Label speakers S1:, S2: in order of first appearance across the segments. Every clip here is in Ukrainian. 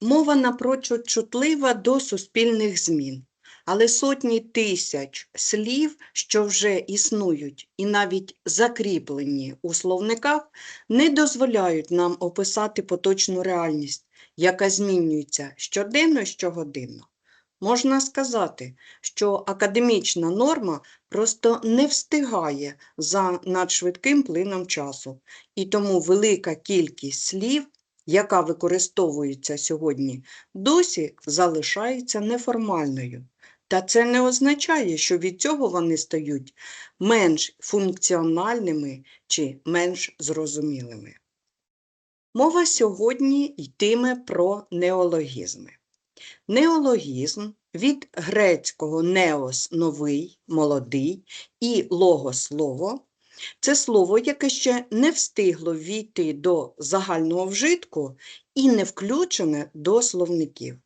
S1: Мова напрочуд чутлива до суспільних змін, але сотні тисяч слів, що вже існують і навіть закріплені у словниках, не дозволяють нам описати поточну реальність, яка змінюється щоденно щогодинно. Можна сказати, що академічна норма просто не встигає за надшвидким плином часу, і тому велика кількість слів яка використовується сьогодні, досі залишається неформальною. Та це не означає, що від цього вони стають менш функціональними чи менш зрозумілими. Мова сьогодні йтиме про неологізми. Неологізм від грецького неос новий, молодий і логослово це слово, яке ще не встигло війти до загального вжитку і не включене до словників.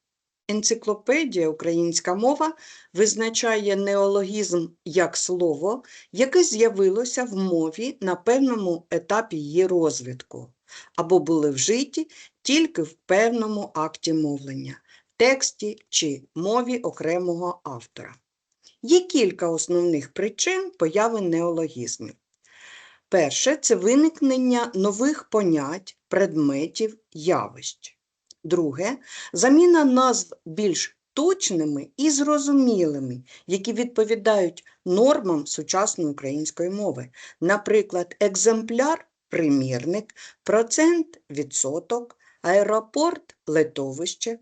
S1: Енциклопедія Українська мова визначає неологізм як слово, яке з'явилося в мові на певному етапі її розвитку, або були вжиті тільки в певному акті мовлення, тексті чи мові окремого автора. Є кілька основних причин появи неологізмів. Перше це виникнення нових понять, предметів, явищ. Друге заміна назв більш точними і зрозумілими, які відповідають нормам сучасної української мови. Наприклад, екземпляр примірник, процент відсоток, аеропорт летовище.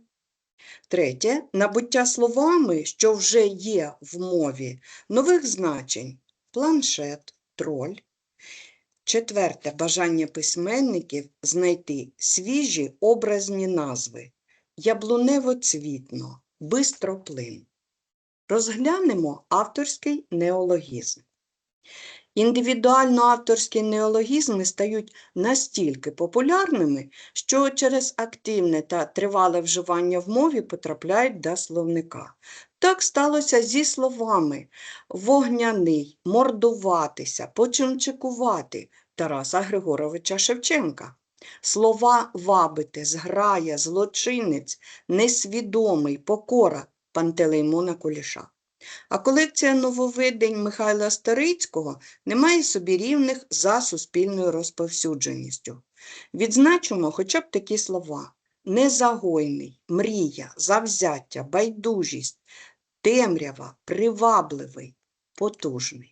S1: Третє набуття словами, що вже є в мові, нових значень планшет, троль. Четверте бажання письменників знайти свіжі образні назви яблунево-цвітно, бистроплин. Розглянемо авторський неологізм. Індивідуально авторські неологізми стають настільки популярними, що через активне та тривале вживання в мові потрапляють до словника. Так сталося зі словами вогняний, мордуватися, почимчикувати Тараса Григоровича Шевченка. Слова вабити, зграя, злочинець, несвідомий, покора Пантелеймона Куліша. А колекція нововидень Михайла Старицького не має собі рівних за суспільною розповсюдженістю. Відзначимо хоча б такі слова: незагойний, мрія, завзяття, байдужість, темрява, привабливий, потужний.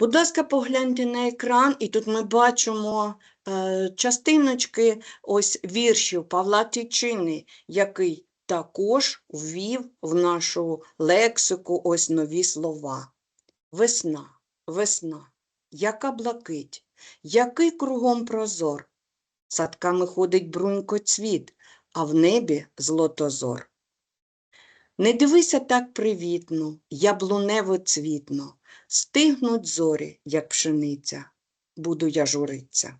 S1: Будь ласка, погляньте на екран, і тут ми бачимо е, частиночки ось віршів Павла Тичини, який також ввів в нашу лексику ось нові слова. Весна, весна, яка блакить, який кругом прозор. Садками ходить брунькоцвіт, а в небі злотозор. Не дивися так привітно, яблунево цвітно, стигнуть зорі, як пшениця, буду я журиться.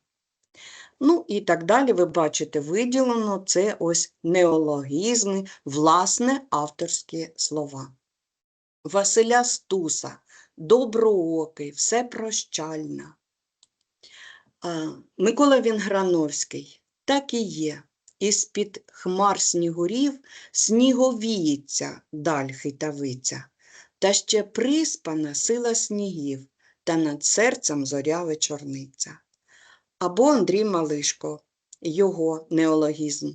S1: Ну і так далі ви бачите, виділено це ось неологізми, власне, авторські слова. Василя Стуса, доброокий, всепрощальна. Микола Вінграновський, так і є. Із-під хмар снігурів сніговіється даль хитавиця, та ще приспана сила снігів, та над серцем зоря вечорниця. Або Андрій Малишко, його неологізм.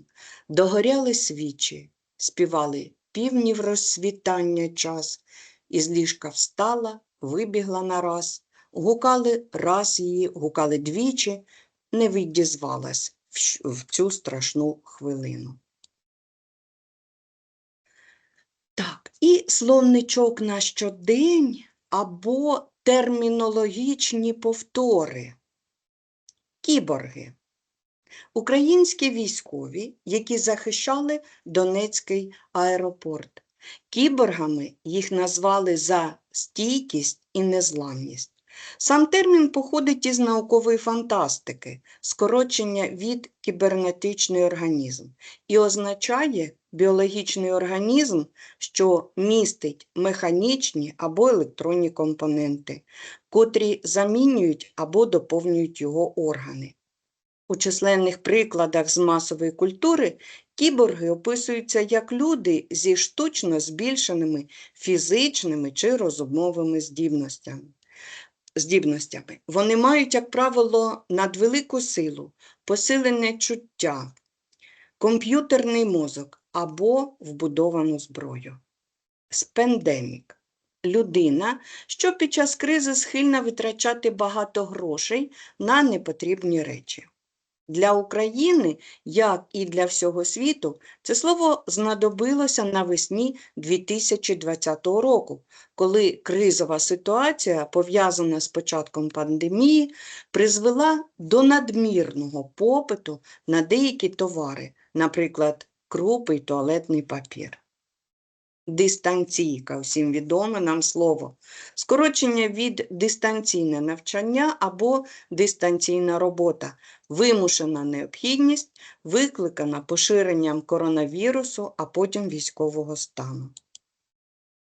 S1: Догоряли свічі, співали півні в розсвітання час, із ліжка встала, вибігла нараз, гукали раз її, гукали двічі, не відізвалась в цю страшну хвилину. Так, і словничок на щодень або термінологічні повтори. Кіборги. Українські військові, які захищали Донецький аеропорт. Кіборгами їх назвали за стійкість і незламність. Сам термін походить із наукової фантастики, скорочення від кібернетичний організм, і означає біологічний організм, що містить механічні або електронні компоненти, котрі замінюють або доповнюють його органи. У численних прикладах з масової культури кіборги описуються як люди зі штучно збільшеними фізичними чи розумовими здібностями. Здібностями. Вони мають, як правило, надвелику силу, посилене чуття, комп'ютерний мозок або вбудовану зброю. Спендемік людина, що під час кризи схильна витрачати багато грошей на непотрібні речі. Для України, як і для всього світу, це слово знадобилося навесні 2020 року, коли кризова ситуація, пов'язана з початком пандемії, призвела до надмірного попиту на деякі товари, наприклад, крупи й туалетний папір. Дистанційка, всім відоме нам слово. Скорочення від дистанційне навчання або дистанційна робота, вимушена необхідність, викликана поширенням коронавірусу, а потім військового стану.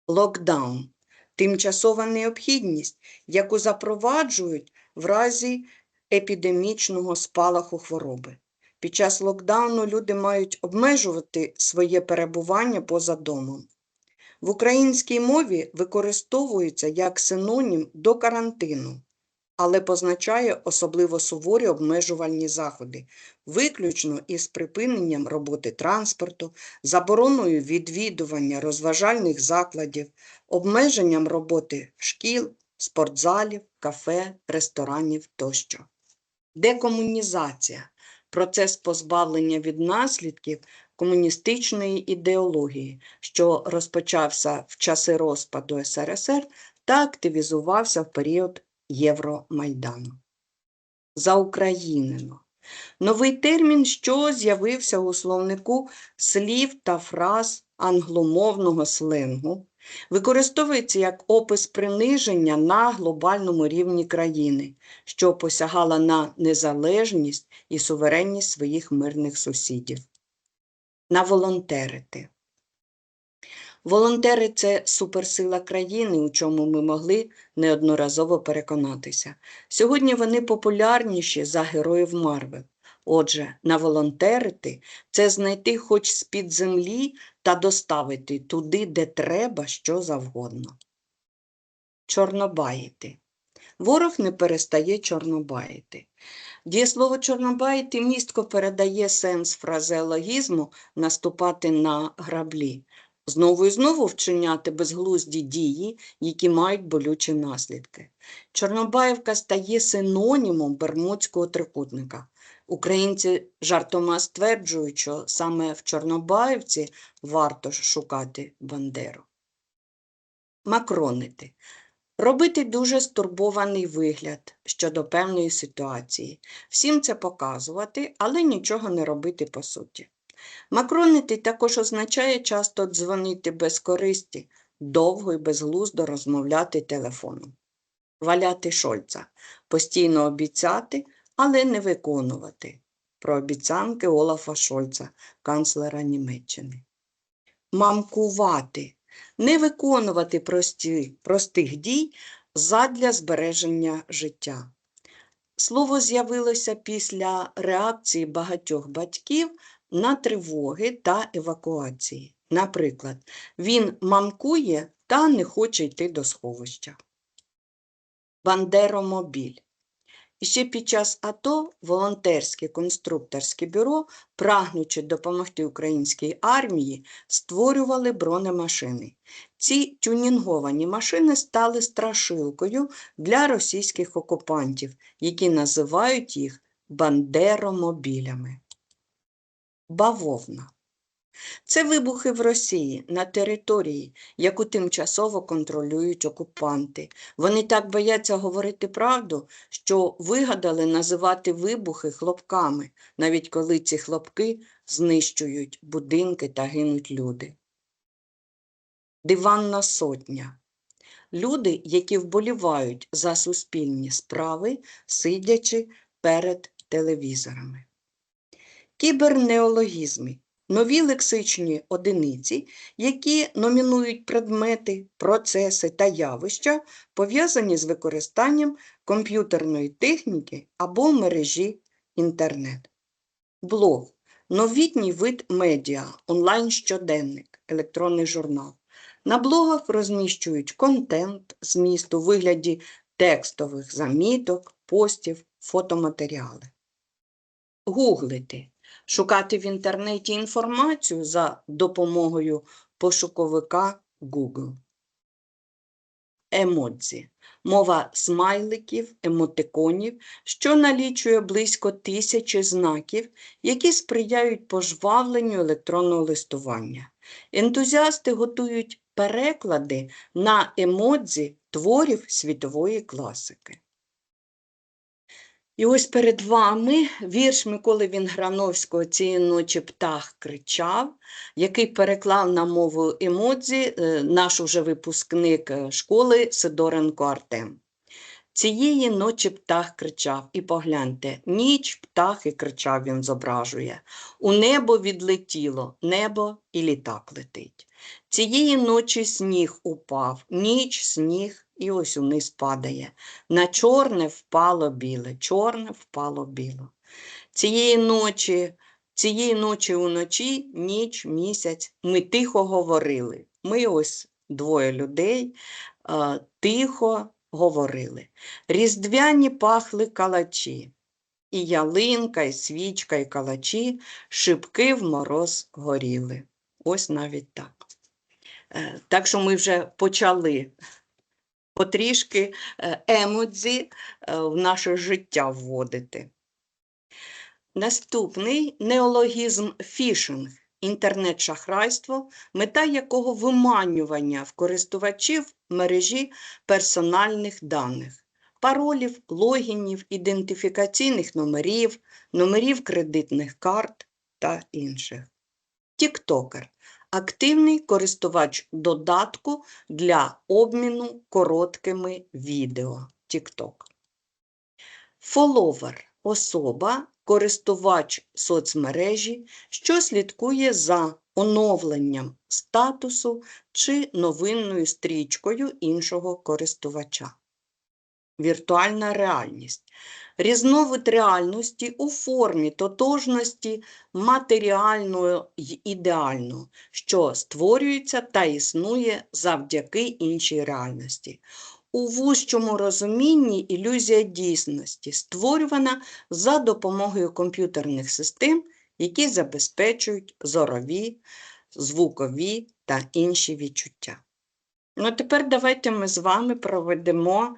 S1: Локдаун тимчасова необхідність, яку запроваджують в разі епідемічного спалаху хвороби. Під час локдауну люди мають обмежувати своє перебування поза домом. В українській мові використовується як синонім до карантину, але позначає особливо суворі обмежувальні заходи, виключно із припиненням роботи транспорту, забороною відвідування розважальних закладів, обмеженням роботи шкіл, спортзалів, кафе, ресторанів тощо. Декомунізація процес позбавлення від наслідків комуністичної ідеології, що розпочався в часи розпаду СРСР та активізувався в період Євромайдану. Заукраїнено. Новий термін, що з'явився у словнику слів та фраз англомовного сленгу, використовується як опис приниження на глобальному рівні країни, що посягала на незалежність і суверенність своїх мирних сусідів. На волонтерити. Волонтери це суперсила країни, у чому ми могли неодноразово переконатися. Сьогодні вони популярніші за героїв Марвел. Отже, наволонтерити – це знайти хоч з-під землі та доставити туди, де треба, що завгодно. Чорнобаїти. Ворог не перестає чорнобаїти. Дієслово чорнобаїти містко передає сенс фразеологізму наступати на граблі. Знову і знову вчиняти безглузді дії, які мають болючі наслідки. Чорнобаївка стає синонімом Бермудського трикутника. Українці жартома стверджують, що саме в Чорнобаївці варто шукати Бандеру. Макронити. Робити дуже стурбований вигляд щодо певної ситуації. Всім це показувати, але нічого не робити по суті. Макронити також означає часто дзвонити без користі, довго і безглуздо розмовляти телефоном. Валяти Шольца. Постійно обіцяти, але не виконувати. Про обіцянки Олафа Шольца, канцлера Німеччини. Мамкувати. Не виконувати прості, простих дій задля збереження життя. Слово з'явилося після реакції багатьох батьків на тривоги та евакуації. Наприклад, він мамкує та не хоче йти до сховища. Бандеромобіль. Ще під час АТО волонтерське конструкторське бюро, прагнучи допомогти українській армії, створювали бронемашини. Ці тюнінговані машини стали страшилкою для російських окупантів, які називають їх бандеромобілями. Бавовна. Це вибухи в Росії на території, яку тимчасово контролюють окупанти. Вони так бояться говорити правду, що вигадали називати вибухи хлопками, навіть коли ці хлопки знищують будинки та гинуть люди. Диванна сотня. Люди, які вболівають за суспільні справи, сидячи перед телевізорами. Кібернеологізми нові лексичні одиниці, які номінують предмети, процеси та явища, пов'язані з використанням комп'ютерної техніки або мережі інтернет. Блог новітній вид медіа, онлайн-щоденник, електронний журнал. На блогах розміщують контент, зміст у вигляді текстових заміток, постів, фотоматеріали. Гуглити. Шукати в інтернеті інформацію за допомогою пошуковика Google. Емодзі. Мова смайликів, емотиконів, що налічує близько тисячі знаків, які сприяють пожвавленню електронного листування. Ентузіасти готують переклади на емодзі творів світової класики. І ось перед вами вірш Миколи Вінграновського «Цієї ночі птах кричав», який переклав на мову емодзі е, наш уже випускник е, школи Сидоренко Артем. Цієї ночі птах кричав, і погляньте, ніч птахи кричав він зображує. У небо відлетіло, небо і літак летить. Цієї ночі сніг упав, ніч, сніг, і ось униз падає. На чорне впало біле, чорне впало біло. Цієї ночі, цієї ночі уночі, ніч, місяць, ми тихо говорили. Ми ось двоє людей е, тихо говорили. Різдвяні пахли калачі, і ялинка, і свічка, і калачі, шибки в мороз горіли. Ось навіть так. Е, Так що ми вже почали потрішки е, емодзі е, в наше життя вводити. Наступний неологізм фішинг інтернет-шахрайство, мета якого виманювання в користувачів мережі персональних даних, паролів, логінів, ідентифікаційних номерів, номерів кредитних карт та інших. Тіктокер активний користувач додатку для обміну короткими відео TikTok. Фоловер особа, користувач соцмережі, що слідкує за оновленням статусу чи новинною стрічкою іншого користувача. Віртуальна реальність. Різновид реальності у формі тотожності матеріального й ідеального, що створюється та існує завдяки іншій реальності. У вужчому розумінні ілюзія дійсності створювана за допомогою комп'ютерних систем, які забезпечують зорові, звукові та інші відчуття. Ну, тепер давайте ми з вами проведемо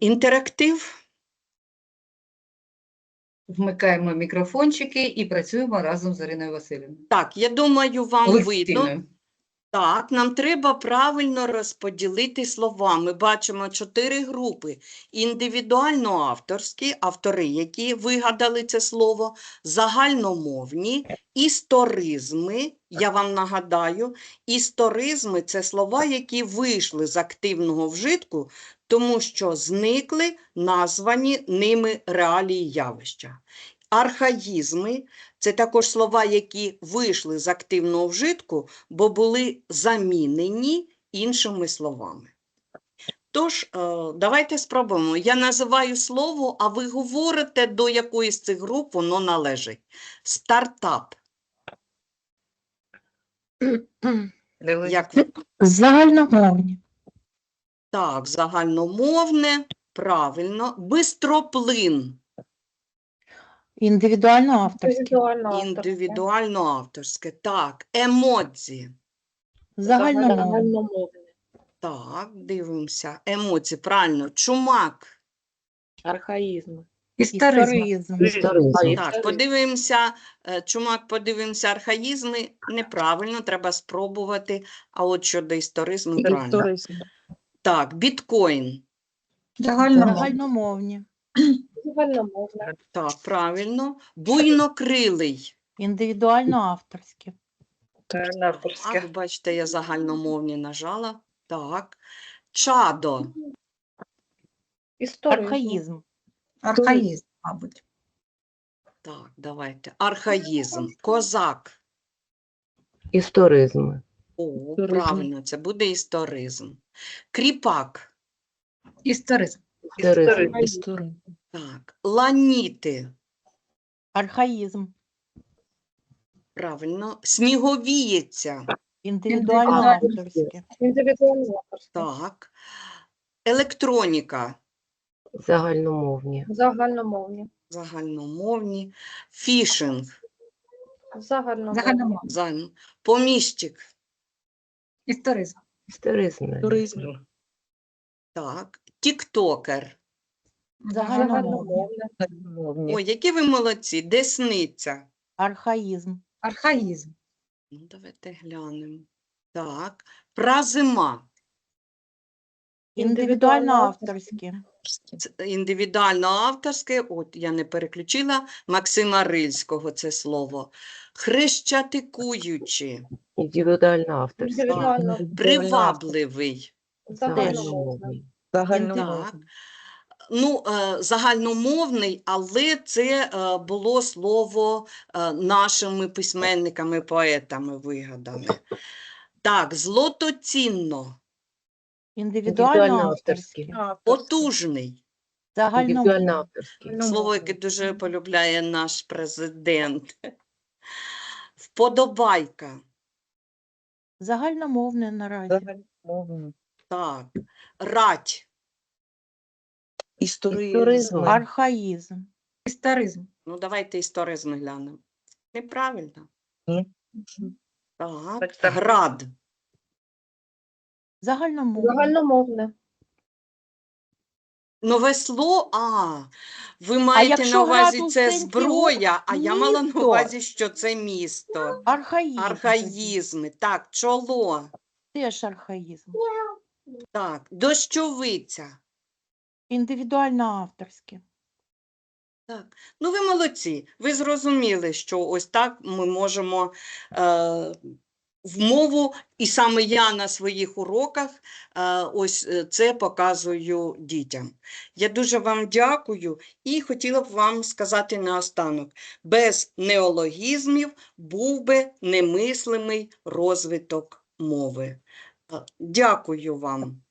S1: інтерактив.
S2: Вмикаємо мікрофончики і працюємо разом з Іриною Васильівною.
S1: Так, я думаю, вам видно. Так, нам треба правильно розподілити слова. Ми бачимо чотири групи: індивідуально-авторські, автори, які вигадали це слово, загальномовні, історизми. Я вам нагадаю, історизми це слова, які вийшли з активного вжитку, тому що зникли названі ними реалії явища. Архаїзми це також слова, які вийшли з активного вжитку, бо були замінені іншими словами. Тож, е, давайте спробуємо. Я називаю слово, а ви говорите, до якої з цих груп воно належить. Стартап. Як?
S3: Загальномовні.
S1: Так, загальномовне, правильно. Бистроплин.
S3: Індивідуально авторські.
S1: Індивідуально авторське. Так, емоції.
S3: Загальномовні.
S1: Так, дивимося. Емоції, правильно. Чумак.
S4: Архаїзм.
S2: Історизм.
S3: Історизм.
S1: Так, подивимося, е, чумак, подивимося архаїзми. Неправильно, треба спробувати. А от щодо історизму, правильно.
S4: Історизм.
S1: Так, біткоін.
S3: Загальномовні.
S4: Загальномовне.
S1: Так, правильно. Буйнокрилий.
S3: Індивідуально авторські.
S1: А, ви бачите, я загальномовні нажала. Так. Чадо.
S4: Історизм.
S3: Архаїзм.
S5: Архаїзм, мабуть.
S1: Так, давайте. Архаїзм. Козак.
S6: Історизми.
S1: О,
S4: Історизм.
S1: правильно, це буде історизм. Кріпак.
S2: Історизм.
S6: Історизм.
S4: Історизм.
S1: Так, ланіти.
S3: Архаїзм.
S1: Правильно. Сніговіється.
S3: Індивідуально авторське.
S4: Індивідуально авторське.
S1: Так. Електроніка.
S6: Загальномовні.
S4: Загальномовні.
S1: Загальномовні. Фішинг.
S4: Загальномовні.
S2: Загальномовні.
S1: Поміщик.
S2: Історизм.
S6: Історизм.
S5: Туризм.
S1: Так. Тіктокер.
S3: Загальномовне.
S4: Загальномовні.
S1: Ой, які ви молодці. Десниця.
S3: Архаїзм.
S2: Архаїзм.
S1: Ну, давайте глянемо. Так. Празима.
S3: Індивідуально авторське.
S1: Індивідуально авторське, от я не переключила Максима Рильського це слово. Хрещатикуючи,
S6: Індивідуально.
S4: Індивідуально.
S1: привабливий.
S4: Загальномовні.
S1: Так. Ну, е, загальномовний, але це е, було слово е, нашими письменниками, поетами вигадане. Так, злотоцінно,
S3: Індивідуально
S6: авторські.
S1: потужний.
S6: Індивідуально авторські.
S1: Слово, яке дуже полюбляє наш президент. Вподобайка.
S3: Загальномовне наразі.
S1: Так. Рать.
S6: Історизм.
S3: Архаїзм.
S2: Історизм.
S1: Ну, давайте історизм глянемо. Неправильно.
S5: Ні.
S1: Так. Град.
S3: Загальномовне.
S4: Загальномовне.
S1: Нове слово, а, ви маєте на увазі це
S3: сенсі
S1: зброя, а я мала на
S3: місто.
S1: увазі, що це місто.
S3: Архаїзм.
S1: Архаїзми. Так, чоло.
S3: Теж архаїзм.
S1: Так, дощовиця.
S3: Індивідуально авторське.
S1: Так, ну ви молодці. Ви зрозуміли, що ось так ми можемо е, в мову, і саме я на своїх уроках е, ось е, це показую дітям. Я дуже вам дякую і хотіла б вам сказати наостанок: без неологізмів був би немислимий розвиток мови. Е, Дякую вам.